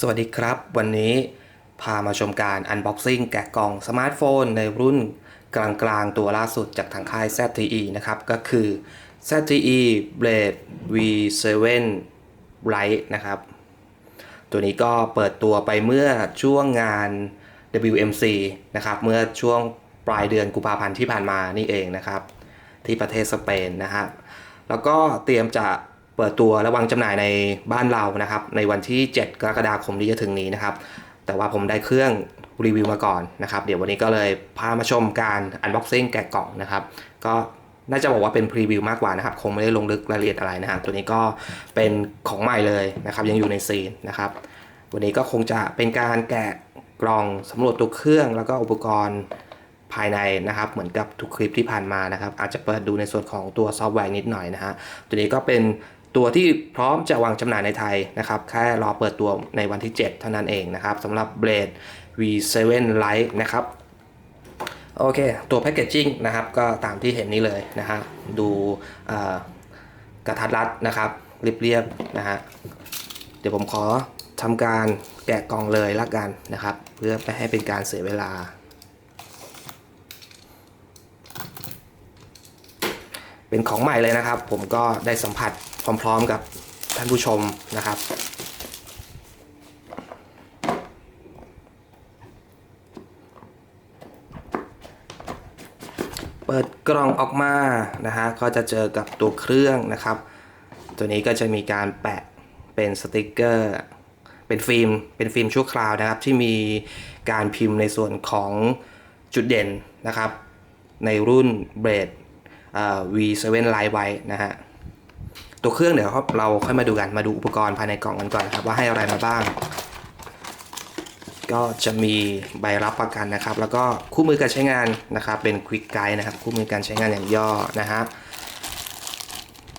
สวัสดีครับ วันนี้พามาชมการ Unboxing แกะกล่องสมาร์ทโฟน ในรุ่นกลางๆ ตัวล่าสุดจากทางค่าย ZTE นะครับ ก็คือ ZTE Blade V7 Lite นะครับ ตัวนี้ก็เปิดตัวไปเมื่อช่วงงาน WMC นะครับ เมื่อช่วงปลายเดือนกุมภาพันธ์ที่ผ่านมานี่เองนะครับ ที่ประเทศสเปนนะฮะแล้วก็เตรียมจะ เปิดตัวและวางจำหน่ายในบ้านเรานะครับ ในวันที่ 7 กรกฎาคมที่จะถึงนี้นะครับ แต่ว่าผมได้เครื่องรีวิวมาก่อนนะครับ เดี๋ยววันนี้ก็เลยพามาชมการ Unboxing แกะกล่องนะครับ ก็น่าจะบอกว่าเป็นพรีวิวมากกว่านะครับ คงไม่ได้ลงลึกรายละเอียดอะไรนะครับ ตัวนี้ก็เป็นของใหม่เลยนะครับ ยังอยู่ในซีนนะครับ วันนี้ก็คงจะเป็นการแกะกล่องสำรวจตัวเครื่องแล้วก็อุปกรณ์ภายในนะครับ เหมือนกับทุกคลิปที่ผ่านมานะครับ อาจจะเปิดดูในส่วนของตัวซอฟต์แวร์นิดหน่อยนะฮะตัวนี้ก็เป็น ตัวที่พร้อมจะวางจำหน่ายในไทยนะครับ แค่รอเปิดตัวในวันที่ 7 เท่านั้นเองนะครับสำหรับ Blade V7 Lite นะครับโอเค ตัวแพคเกจจิ้งนะครับ ก็ตามที่เห็นนี้เลยนะฮะดูกระทัดรัดนะครับเรียบๆนะฮะเดี๋ยวผมขอทำการแกะกล่องเลยละกันนะครับ เพื่อไม่ให้เป็นการเสียเวลา เป็นของใหม่เลยนะครับ ผมก็ได้สัมผัส พร้อมๆกับท่านผู้ชมนะครับ เปิดกล่องออกมานะฮะก็จะเจอกับตัวเครื่องนะครับ ตัวนี้ก็จะมีการแปะเป็นสติกเกอร์เป็นฟิล์มเป็นฟิล์มชั่วคราวนะครับ ที่มีการพิมพ์ในส่วนของจุดเด่นนะครับ ในรุ่นเบรด V7 Lite ไว้นะฮะ ตัวเครื่องเดี๋ยวเราค่อยมาดูกันมาดูอุปกรณ์ภายในกล่องกันก่อนนะครับว่าให้อะไรมาบ้าง ก็จะมีใบรับประกันนะครับ แล้วก็คู่มือการใช้งานนะครับ เป็น Quick Guide นะครับ คู่มือการใช้งานอย่างย่อนะฮะ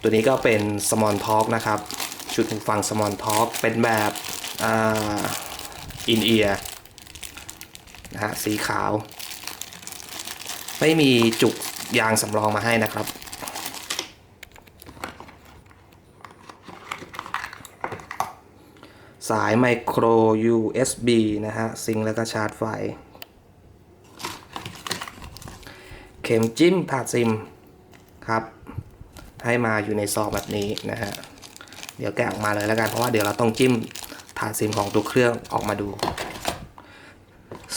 ตัวนี้ก็เป็น Small Talk นะครับชุดหูฟัง Small Talk เป็นแบบอินเอียนะฮะสีขาว ไม่มีจุกยางสำรองมาให้นะครับายไมโคร USB นะฮะซิงแล้วก็ชาร์จไฟ เข็มจิ้มถาดซิมครับ ให้มาอยู่ในซองแบบนี้นะฮะ เดี๋ยวแกะออกมาเลยแล้วกัน เพราะว่าเดี๋ยวเราต้องจิ้มถาดซิมของตัวเครื่องออกมาดู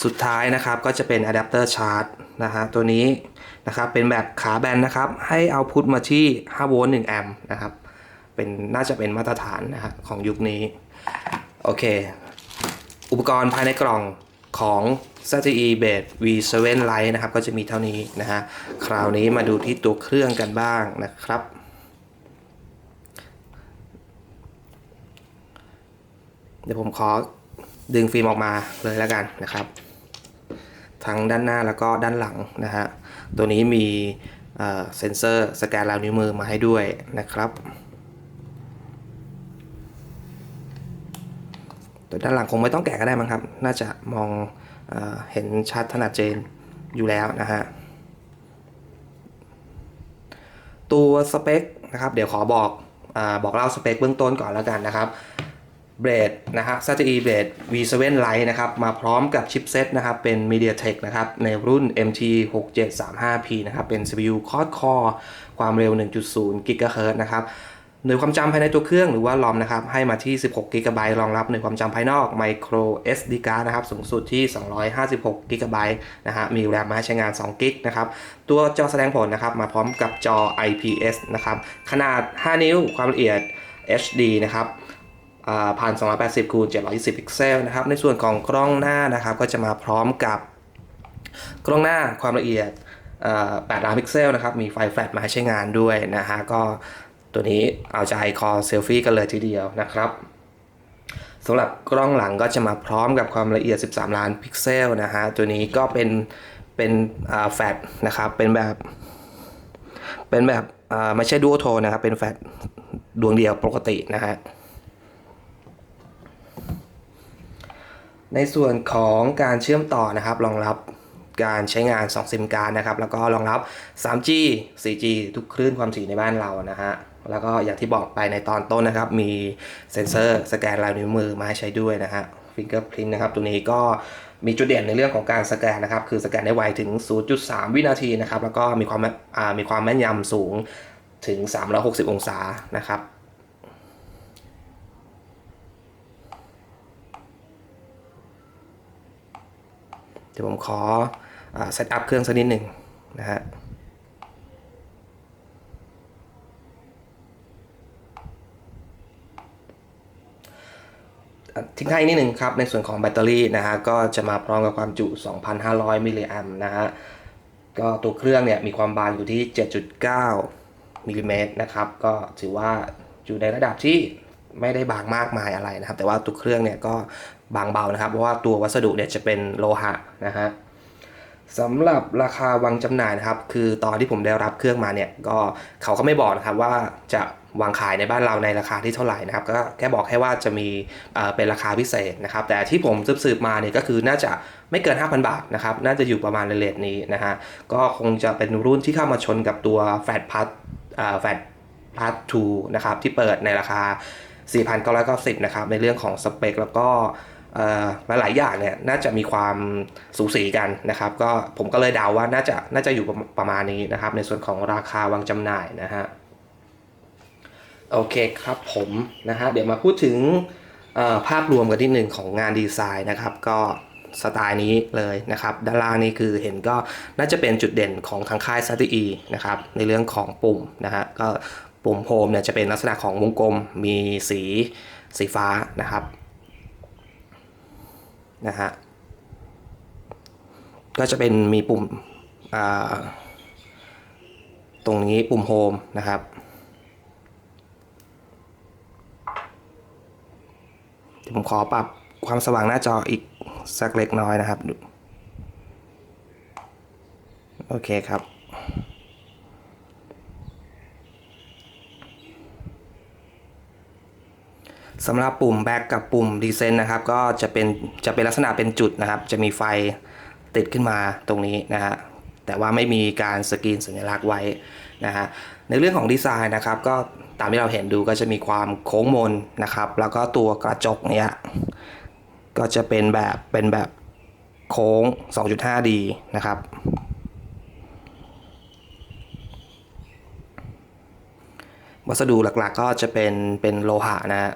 สุดท้ายนะครับก็จะเป็นอะแดปเตอร์ชาร์จนะฮะตัวนี้นะครับเป็นแบบขาแบนนะครับ ให้เอาพุทมาที่5โวลต์1แอมป์นะครับเป็นน่าจะเป็นมาตรฐานนะฮะของยุคนี้ โอเค อุปกรณ์ภายในกล่องของ ZTE Base V7 Lite นะครับ ก็จะมีเท่านี้นะฮะ คราวนี้มาดูที่ตัวเครื่องกันบ้างนะครับ เดี๋ยวผมขอดึงฟิล์มออกมาเลยแล้วกันนะครับ ทั้งด้านหน้าแล้วก็ด้านหลังนะฮะ ตัวนี้มีเซนเซอร์สแกนลายนิ้วมือมาให้ด้วยนะครับ ตัวด้านหลังคงไม่ต้องแกะก็ได้มั้งครับ น่าจะมองเอเห็นชัดถนัดเจนอยู่แล้วนะฮะ ตัวสเปคนะครับ เดี๋ยวขอบอกอบอกเล่าสเปคเบื้องต้นก่อนแล้วกันนะครับเบรดนะครับ ZTE Blade V7 Lite นะครับ มาพร้อมกับชิปเซตนะครับ เป็น MediaTek นะครับ ในรุ่น MT 6735P นะครับ เป็น CPU Quad Core ความเร็ว 1.0 GHz นะครับ หน่วยความจำภายในตัวเครื่องหรือว่า ROM นะครับให้มาที่ 16 GB รองรับหน่วยความจำภายนอก Micro SD card นะครับสูงสุดที่ 256 GB นะฮะมีแรมมาใช้งาน 2 g b นะครับตัวจอแสดงผลนะครับมาพร้อมกับจอ IPS นะครับขนาด 5 นิ้วความละเอียด HD นะครับพันสองแปดสิบคูณเจ็ดร้อยยี่สิบพิกเซลนะครับในส่วนของกล้องหน้านะครับก็จะมาพร้อมกับกล้องหน้าความละเอียดแปดล้านพิกเซลนะครับมีไฟแฟลชมาให้ใช้งานด้วยนะฮะก็ ตัวนี้เอาใจคอเซลฟี่กันเลยทีเดียวนะครับสำหรับกล้องหลังก็จะมาพร้อมกับความละเอียด 13 ล้านพิกเซลนะฮะ ตัวนี้ก็เป็นเป็นแฟลชนะครับ เป็นแบบ เป็นแบบไม่ใช่ดูโอโทนะครับ เป็นแฟลชดวงเดียวปกตินะฮะ ในส่วนของการเชื่อมต่อนะครับรองรับการใช้งาน 2 ซิมการนะครับ แล้วก็รองรับ 3G 4G ทุกคลื่นความถี่ในบ้านเรานะฮะ แล้วก็อย่างที่บอกไปในตอนต้นนะครับ มีเซ็นเซอร์สแกนลายนิ้วมือมาให้ใช้ด้วยนะฮะ Fingerprint นะครับตัวนี้ก็มีจุดเด่นในเรื่องของการสแกนนะครับ คือสแกนได้ไวถึง 0.3 วินาทีนะครับ แล้วก็มีความแม่มีความแม่นยำสูงถึง 360 องศานะครับเดี๋ยวผมขอเซตอัพเครื่องสักนิดหนึ่งนะฮะ ทิ้งท้ายนิดหนึ่งครับ ในส่วนของแบตเตอรี่นะฮะก็จะมาพร้อมกับความจุ 2,500 มิลลิแอมป์นะฮะก็ตัวเครื่องเนี่ยมีความบางอยู่ที่ 7.9มิลลิเมตรนะครับก็ถือว่าอยู่ในระดับที่ไม่ได้บางมากมายอะไรนะครับ แต่ว่าตัวเครื่องเนี่ยก็บางเบานะครับ เพราะว่าตัววัสดุเนี่ยจะเป็นโลหะนะฮะสำหรับราคาวางจำหน่ายนะครับ คือตอนที่ผมได้รับเครื่องมาเนี่ยก็เขาก็ไม่บอกนะครับว่าจะ วางขายในบ้านเราในราคาที่เท่าไหร่นะครับก็แค่บอกแค่ว่าจะมีเเป็นราคาพิเศษนะครับแต่ที่ผมสืบๆมาเนี่ยก็คือน่าจะไม่เกิน 5,000 บาทนะครับน่าจะอยู่ประมาณเลทนี้นะฮะก็คงจะเป็นรุ่นที่เข้ามาชนกับตัวแฟดพัทแฟดพัท2นะครับที่เปิดในราคา 4,990นะครับในเรื่องของสเปคแล้วก็เอ่อหลายอย่างเนี่ยน่าจะมีความสูสีกันนะครับ ก็ผมก็เลยเดาว่าน่าจะน่าจะอยู่ประประมาณนี้นะครับ ในส่วนของราคาวางจำหน่ายนะฮะ โอเคครับผมนะฮะเดี๋ยวมาพูดถึงภาพรวมกันที่หนึ่งของงานดีไซน์นะครับ ก็สไตล์นี้เลยนะครับ ด้านล่างนี่คือเห็นก็น่าจะเป็นจุดเด่นของทางค่าย s a t e นะครับ ในเรื่องของปุ่มนะฮะก็ปุ่มโฮมเนี่ยจะเป็นลักษณะของวงกลมมีสีสีฟ้านะครับนะฮะก็จะเป็นมีปุ่มตรงนี้ปุ่มโฮมนะครับ ดี๋ยวผมขอปรับความสว่างหน้าจออีกสักเล็กน้อยนะครับ โอเคครับ สำหรับปุ่ม Back กับปุ่ม Descent นะครับ ก็จะเป็นจะเป็นลักษณะเป็นจุดนะครับ จะมีไฟติดขึ้นมาตรงนี้นะฮะแต่ว่าไม่มีการสกรีนสัญลักษณ์ไว้นะฮะในเรื่องของดีไซน์นะครับก็ ตามที่เราเห็นดูก็จะมีความโค้งมนนะครับ แล้วก็ตัวกระจกเนี้ยก็จะเป็นแบบเป็นแบบโค้ง 2.5D นะครับ วัสดุหลักๆก็จะเป็นเป็นโลหะนะฮะ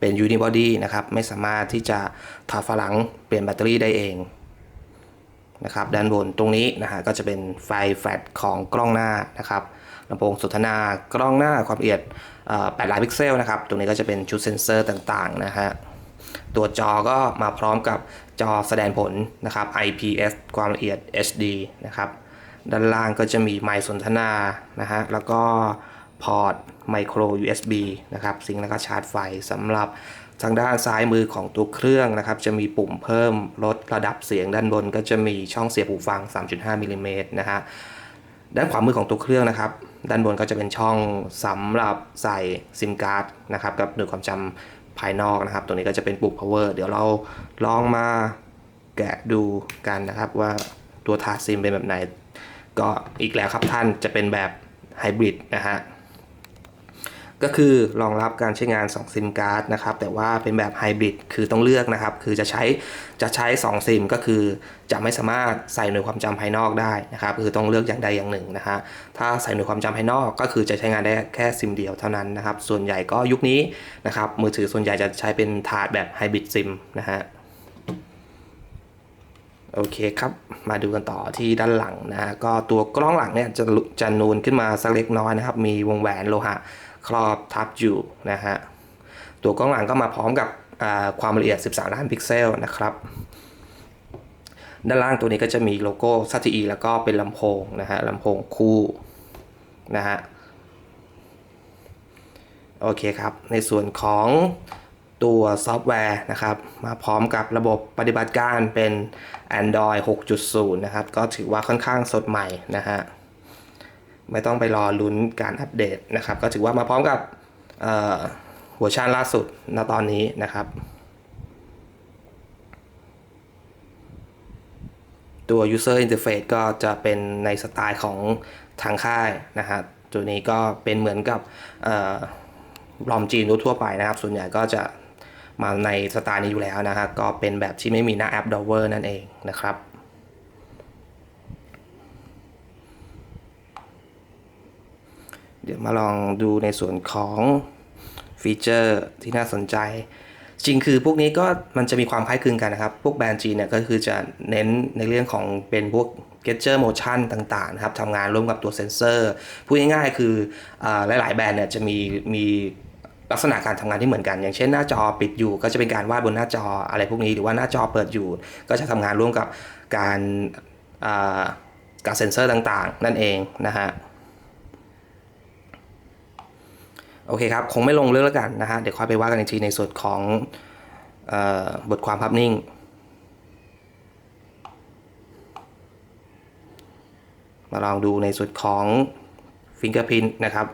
เป็นยูนิบอดี้นะครับ ไม่สามารถที่จะถอดฝาหลังเปลี่ยนแบตเตอรี่ได้เองนะครับ ด้านบนตรงนี้นะฮะก็จะเป็นไฟแฟลชของกล้องหน้านะครับ ลำโพงสนทนากล้องหน้าความละเอียด8ล้านพิกเซลนะครับ ตรงนี้ก็จะเป็นชุดเซ็นเซอร์ต่างๆนะฮะ ตัวจอก็มาพร้อมกับจอแสดงผลนะครับ IPS ความละเอียด HD นะครับ ด้านล่างก็จะมีไมค์สนทนานะฮะ แล้วก็พอร์ตไมโคร USB นะครับ ซิงแล้วก็ชาร์จไฟสำหรับทางด้านซ้ายมือของตัวเครื่องนะครับ จะมีปุ่มเพิ่มลดระดับเสียงด้านบน ก็จะมีช่องเสียบหูฟัง 3.5มิลลิเมตรนะฮะ ด้านขวามือของตัวเครื่องนะครับ ด้านบนก็จะเป็นช่องสำหรับใส่ซิมการ์ดนะครับกับหน่วยความจำภายนอกนะครับตัวนี้ก็จะเป็นปุ่ม power เดี๋ยวเราลองมาแกะดูกันนะครับว่าตัวถาดซิมเป็นแบบไหน ก็อีกแล้วครับท่านจะเป็นแบบไฮบริดนะฮะ ก็คือรองรับการใช้งาน 2 ซิมการ์ดนะครับ แต่ว่าเป็นแบบไฮบริดคือต้องเลือกนะครับ คือจะใช้จะใช้ 2 ซิมก็คือจะไม่สามารถใส่หน่วยความจำภายนอกได้นะครับ คือต้องเลือกอย่างใดอย่างหนึ่งนะฮะถ้าใส่หน่วยความจำภายนอกก็คือจะใช้งานได้แค่ซิมเดียวเท่านั้นนะครับ ส่วนใหญ่ก็ยุคนี้นะครับมือถือส่วนใหญ่จะใช้เป็นถาดแบบไฮบริดซิมนะฮะโอเคครับ มาดูกันต่อที่ด้านหลังนะฮะก็ตัวกล้องหลังเนี่ยจะจะนูนขึ้นมาสักเล็กน้อยนะครับ มีวงแหวนโลหะ ครอบทับอยู่นะฮะ ตัวกล้องหลังก็มาพร้อมกับความละเอียด 13 ล้านพิกเซลนะครับ ด้านล่างตัวนี้ก็จะมีโลโก้ ZTE แล้วก็เป็นลำโพงนะฮะลำโพงคู่นะฮะ โอเคครับ ในส่วนของตัวซอฟต์แวร์นะครับ มาพร้อมกับระบบปฏิบัติการเป็น Android 6.0 นะครับ ก็ถือว่าค่อนข้างสดใหม่นะฮะ ไม่ต้องไปรอลุ้นการอัปเดตนะครับ ก็ถือว่ามาพร้อมกับเอ่อเวอร์ชันล่าสุดณตอนนี้นะครับ ตัว user interface ก็จะเป็นในสไตล์ของทางค่ายนะฮะตัวนี้ก็เป็นเหมือนกับเอ่อบลอมจีนทั่วไปนะครับ ส่วนใหญ่ก็จะมาในสไตล์นี้อยู่แล้วนะฮะก็เป็นแบบที่ไม่มีหน้าแอปดอเวอร์นั่นเองนะครับ เดี๋ยวมาลองดูในส่วนของฟีเจอร์ที่น่าสนใจ จริงคือพวกนี้ก็มันจะมีความคล้ายคลึงกันนะครับ พวกแบรนด์จีนเนี่ยก็คือจะเน้นในเรื่องของเป็นพวก Gesture Motion ต่างๆนะครับทำงานร่วมกับตัวเซนเซอร์ พูดง่ายๆคืออหลายๆแบรนด์เนี่ยจะมีมีลักษณะการทำงานที่เหมือนกัน อย่างเช่นหน้าจอปิดอยู่ ก็จะเป็นการวาดบนหน้าจออะไรพวกนี้หรือว่าหน้าจอเปิดอยู่ ก็จะทำงานร่วมกับการอ่ากับเซนเซอร์ต่างๆ นั่นเองนะฮะ โอเคครับ คงไม่ลงเรื่องแล้วกันนะฮะ เดี๋ยวค่อยไปว่ากันอีกทีในส่วนของออบทความภาพนิ่ง มาลองดูในส่วนของฟิงเกอร์พินนะครับ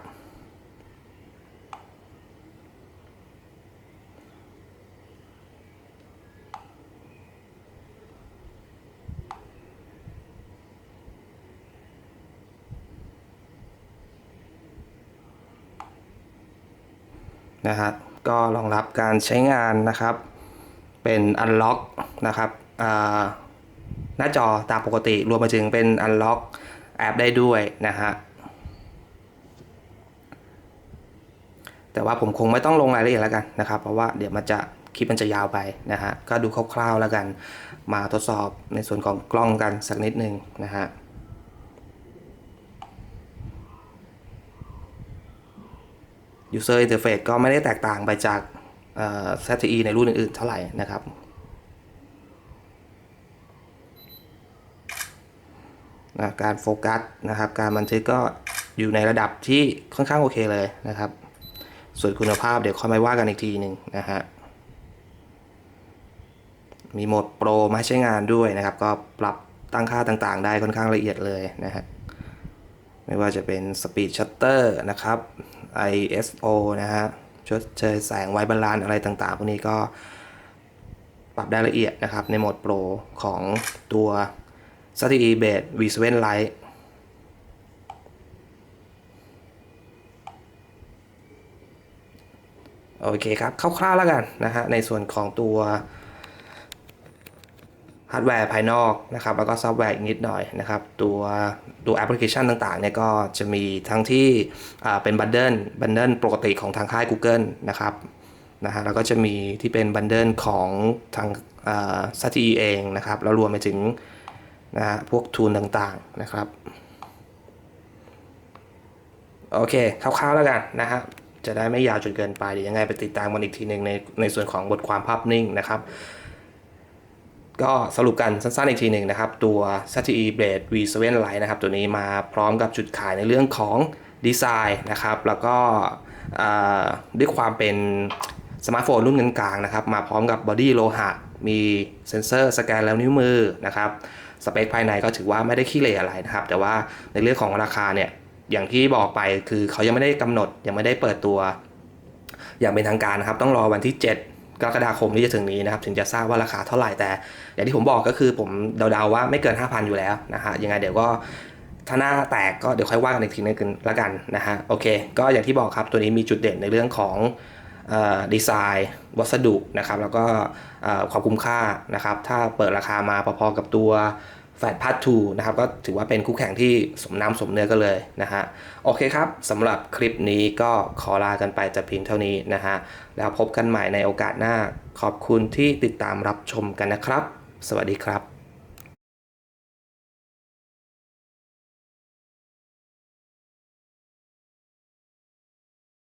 นะฮะก็รองรับการใช้งานนะครับเป็น Unlock นะครับหน้าจอตามปกติรวมไปถึงเป็น Unlock แอปได้ด้วยนะฮะแต่ว่าผมคงไม่ต้องลงรายละเอียดแล้วกันนะครับ เพราะว่าเดี๋ยวมันจะคลิปมันจะยาวไปนะฮะก็ดูคร่าวๆแล้วกัน มาทดสอบในส่วนของกล้องกันสักนิดหนึ่งนะฮะ User Interface ก็ไม่ได้แตกต่างไปจากเอ่อ ZTE ในรุ่นอื่นๆเท่าไหร่นะครับนะการโฟกัสนะครับ การบันทึกก็อยู่ในระดับที่ค่อนข้างโอเคเลยนะครับ ส่วนคุณภาพเดี๋ยวค่อยมาว่ากันอีกทีหนึ่งนะฮะ มีโหมดโปรมาให้ใช้งานด้วยนะครับ ก็ปรับตั้งค่าต่างๆ ได้ค่อนข้างละเอียดเลยนะฮะ ไม่ว่าจะเป็น Speed Shutter นะครับ ISO นะฮะชดเชยแสงไวบาลานอะไรต่างๆ พวกนี้ก็ปรับได้ละเอียดนะครับในโหมดโปรของตัว ZTE Base V7 Lite โอเคครับคร่าวๆแล้วกันนะฮะในส่วนของตัว ฮาร์ดแวร์ภายนอกนะครับแล้วก็ซอฟต์แวร์อีกนิดหน่อยนะครับตัวตัวแอปพลิเคชันต่างๆเนี่ยก็จะมีทั้งที่เป็นบันเดิลบันเดิลปกติของทางค่าย Google นะครับนะฮะแล้วก็จะมีที่เป็นบันเดิลของทางอ่า ZTE เองนะครับแล้วรวมไปถึงนะฮะพวกทูนต่างๆนะครับโอเคคร่าวๆแล้วกันนะฮะจะได้ไม่ยาวจนเกินไปเดี๋ยวยังไงไปติดตามกันอีกทีหนึ่งในในส่วนของบทความภาพนิ่งนะครับ ก็สรุปกันสั้นๆอีกทีหนึ่งนะครับ ตัว ZTE Blade V7 Lite นะครับ ตัวนี้มาพร้อมกับจุดขายในเรื่องของดีไซน์นะครับ แล้วก็ด้วยความเป็นสมาร์ทโฟนรุ่นกลางๆนะครับ มาพร้อมกับบอดี้โลหะ มีเซ็นเซอร์สแกนแล้วนิ้วมือนะครับ สเปคภายในก็ถือว่าไม่ได้ขี้เหร่อะไรนะครับ แต่ว่าในเรื่องของราคาเนี่ย อย่างที่บอกไปคือเขายังไม่ได้กำหนดยังไม่ได้เปิดตัวอย่างเป็นทางการนะครับ ต้องรอวันที่ 7 กรกฎาคมที่จะถึงนี้นะครับถึงจะทราบว่าราคาเท่าไหร่แต่ อย่างที่ผมบอกก็คือผมเดาๆว่าไม่เกิน 5,000 อยู่แล้วนะฮะยังไงเดี๋ยวก็ถ้าหน้าแตกก็เดี๋ยวค่อยว่ากันอีกทีนึงละกันนะฮะโอเค ก็อย่างที่บอกครับตัวนี้มีจุดเด่นในเรื่องของดีไซน์วัสดุนะครับแล้วก็ความคุ้มค่านะครับถ้าเปิดราคามาพอๆกับตัว แฟดพาร์ทูนะครับก็ถือว่าเป็นคู่แข่งที่สมน้ำสมเนื้อกันเลยนะฮะโอเคครับสำหรับคลิปนี้ก็ขอลากันไปจะพิมพ์เท่านี้นะฮะแล้วพบกันใหม่ในโอกาสหน้าขอบคุณที่ติดตามรับชมกันนะครับ สวัสดีครับ